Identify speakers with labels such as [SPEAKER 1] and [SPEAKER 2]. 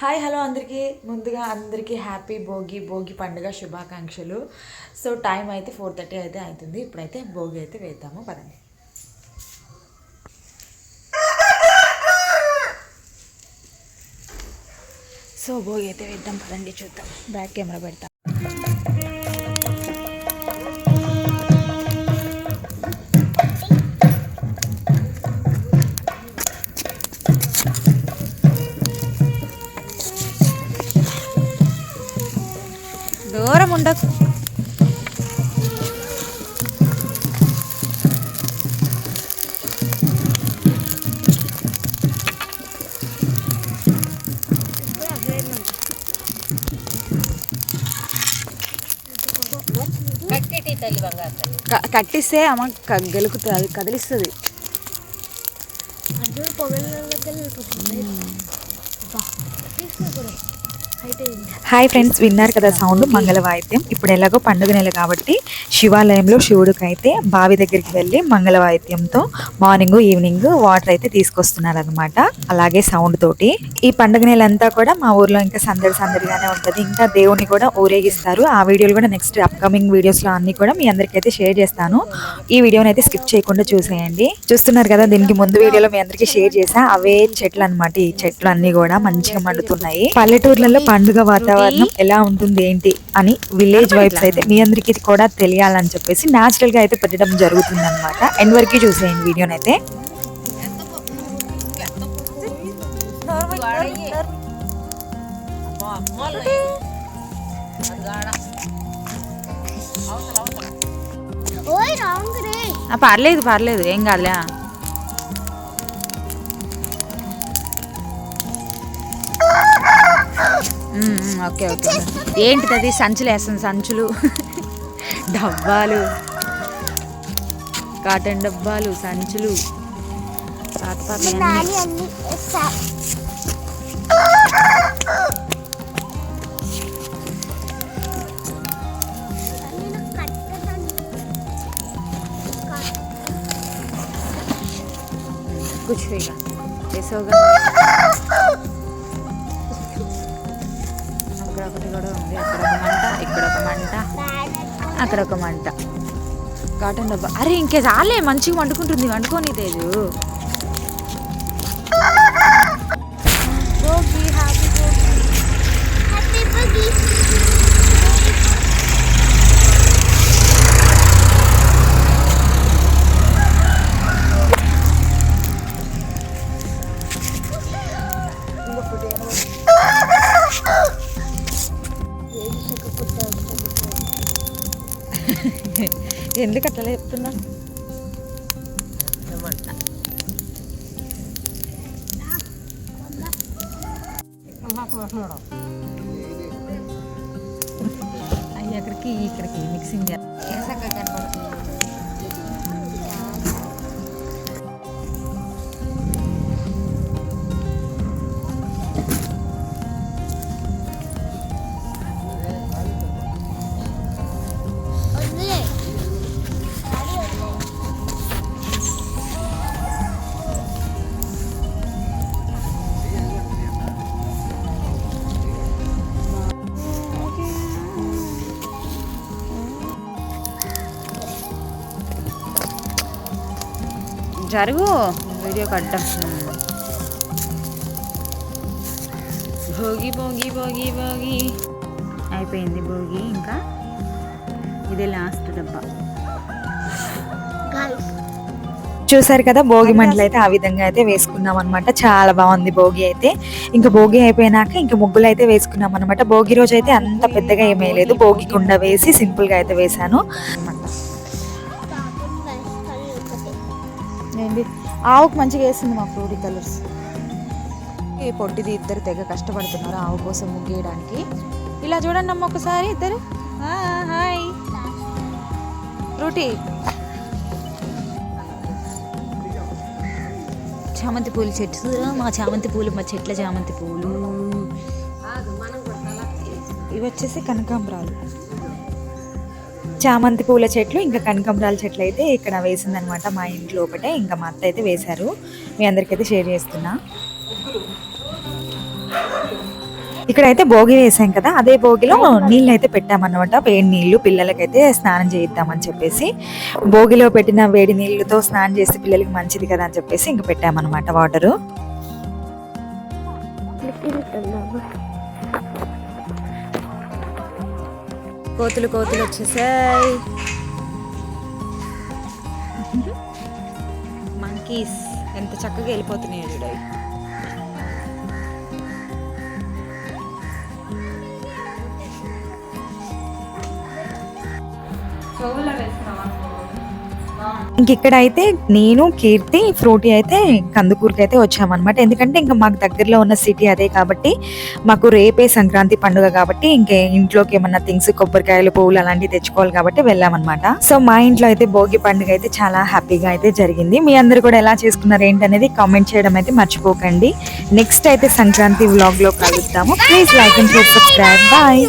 [SPEAKER 1] Hi hello అందరికీ. ముందుగా అందరికీ హ్యాపీ భోగి భోగి పండుగ శుభాకాంక్షలు. సో టైం అయితే ఫోర్ థర్టీ అయితే అవుతుంది ఇప్పుడైతే భోగి అయితే వేద్దాము. పదండి. సో భోగి అయితే వేద్దాం. పదండి చూద్దాం. బ్యాక్ కెమెరా పెడతాం. దూరం ఉండకు
[SPEAKER 2] కట్టేటి తల్లి బంగారు తల్లి
[SPEAKER 1] క- కట్టిస్తే అమ్మ క- గెలుకుతుంది అది కదిలిస్తుంది
[SPEAKER 3] అర్జున్
[SPEAKER 1] హాయ్ ఫ్రెండ్స్ విన్నారు కదా సౌండ్ మంగళ వాయిద్యం ఇప్పుడు ఎలాగో పండుగ నెల కాబట్టి శివాలయంలో శివుడికి అయితే బావి దగ్గరికి వెళ్ళి మంగళ వాయిద్యంతో మార్నింగ్ ఈవినింగ్ వాటర్ అయితే తీసుకొస్తున్నారు అనమాట అలాగే సౌండ్ తోటి. ఈ పండుగ నెల అంతా కూడా మా ఊర్లో ఇంకా సందడి సందడిగానే ఉంటుంది. ఇంకా దేవుని కూడా ఊరేగిస్తారు. ఆ వీడియోలు కూడా నెక్స్ట్ అప్కమింగ్ వీడియోస్లో అన్ని కూడా మీ అందరికీ అయితే షేర్ చేస్తాను. ఈ వీడియోని అయితే స్కిప్ చేయకుండా చూసేయండి. చూస్తున్నారు కదా దీనికి ముందు వీడియోలో మీ అందరికీ షేర్ చేసా అవే చెట్లు అన్నమాట ఈ చెట్లు అన్ని కూడా మంచిగా మండుతున్నాయి. పల్లెటూర్లలో పండుగ వాతావరణం ఎలా ఉంటుంది ఏంటి అని విలేజ్ వైబ్స్ అయితే మీ అందరికీ కూడా తెలియాలని చెప్పేసి నాచురల్గా అయితే పెట్టడం జరుగుతుంది అనమాట ఎండ్ వరకు చూసేయండి వీడియోని అయితే
[SPEAKER 3] ఓయ్ రాంగ్ రే.
[SPEAKER 1] పర్లేదు పర్లేదు. ఏం కాదులే. Okay okay. ఏంటిది అది సంచులు వేస్తుంది సంచులు. డబ్బాలు. కాటన్ డబ్బాలు సంచులు.
[SPEAKER 3] అన్ని.
[SPEAKER 1] ఇక్కడ ఒకటి కూడా ఉంది. అక్కడ ఒక మంట ఇక్కడ ఒక మంట అక్కడ ఒక మంట. కాటన్ డబ్బా. అరే ఇంకే చాలే మంచిగా వండుకుంటుంది. వండుకోని
[SPEAKER 3] Teju.
[SPEAKER 1] ఎందుకు అట్లా చెప్తున్నా అయ్యి అక్కడికి ఇక్కడికి మిక్సింగ్
[SPEAKER 3] వదిలే
[SPEAKER 1] జరుగు. వీడియో కట్టం. భోగి భోగి భోగి భోగి. అయిపోయింది భోగి ఇంకా. ఇదే లాస్ట్ డబ్బా చూసారు కదా భోగి మంటలు అయితే ఆ విధంగా అయితే వేసుకున్నాం అనమాట చాలా బాగుంది భోగి అయితే. ఇంకా భోగి అయిపోయినాక ఇంకా ముగ్గులు అయితే వేసుకున్నాం అనమాట భోగి రోజు అయితే అంత పెద్దగా ఏమీ లేదు. భోగి కుండ వేసి సింపుల్గా అయితే వేసాను
[SPEAKER 3] పాపం
[SPEAKER 1] అయింది ఆవుకు మంచిగా వేసింది మా ఫ్రూటీ కలర్స్. ఈ పొట్టిది ఇద్దరు తెగ కష్టపడుతున్నారు ఆవు కోసం ముగ్గేయడానికి. ఇలా చూడండి అమ్మ ఒకసారి ఇద్దరు. హాయ్. ఫ్రూటీ. చామంతి పూలు చెట్టు. మా చామంతి పూలు మా చెట్ల చామంతి పూలు. ఇవి వచ్చేసి కనకాంబరాలు. చామంతి పూల చెట్లు ఇంకా కనకాంబరాల చెట్లు అయితే ఇక్కడ వేసిందనమాట మా ఇంట్లో ఒకటే. ఇంకా మా అత్త అయితే వేశారు. మీ అందరికైతే షేర్ చేస్తున్నా. ఇక్కడైతే భోగి వేసాం కదా అదే భోగిలో నీళ్ళు అయితే పెట్టామన్నమాట. వేడి నీళ్ళు పిల్లలకైతే స్నానం చేయిద్దామని చెప్పేసి. భోగిలో పెట్టిన వేడి నీళ్ళతో స్నానం చేస్తే పిల్లలకి మంచిది కదా అని చెప్పేసి ఇంక పెట్టామన్నమాట వాటరు. కోతులు కోతులు వచ్చేసాయి. మంకీస్ ఎంత చక్కగా వెళ్ళిపోతున్నాయి చూడాలి ఇంక అయితే నేను కీర్తి ఫ్రూటీ అయితే కందుకూరుకి అయితే వచ్చామన్నమాట. ఎందుకంటే ఇంకా మాకు దగ్గరలో ఉన్న సిటీ అదే కాబట్టి మాకు రేపే సంక్రాంతి పండుగ కాబట్టి ఇంకే ఇంట్లోకి ఏమన్నా థింగ్స్ కొబ్బరికాయలు పువ్వులు అలాంటివి తెచ్చుకోవాలి కాబట్టి వెళ్ళామన్నమాట. సో మా ఇంట్లో అయితే భోగి పండుగ అయితే చాలా హ్యాపీగా అయితే జరిగింది. మీ అందరు కూడా ఎలా చేసుకున్నారు ఏంటనేది కామెంట్ చేయడం అయితే మర్చిపోకండి. నెక్స్ట్ అయితే సంక్రాంతి వ్లాగ్లో కలుద్దాము. Please like and share subscribe. Bye.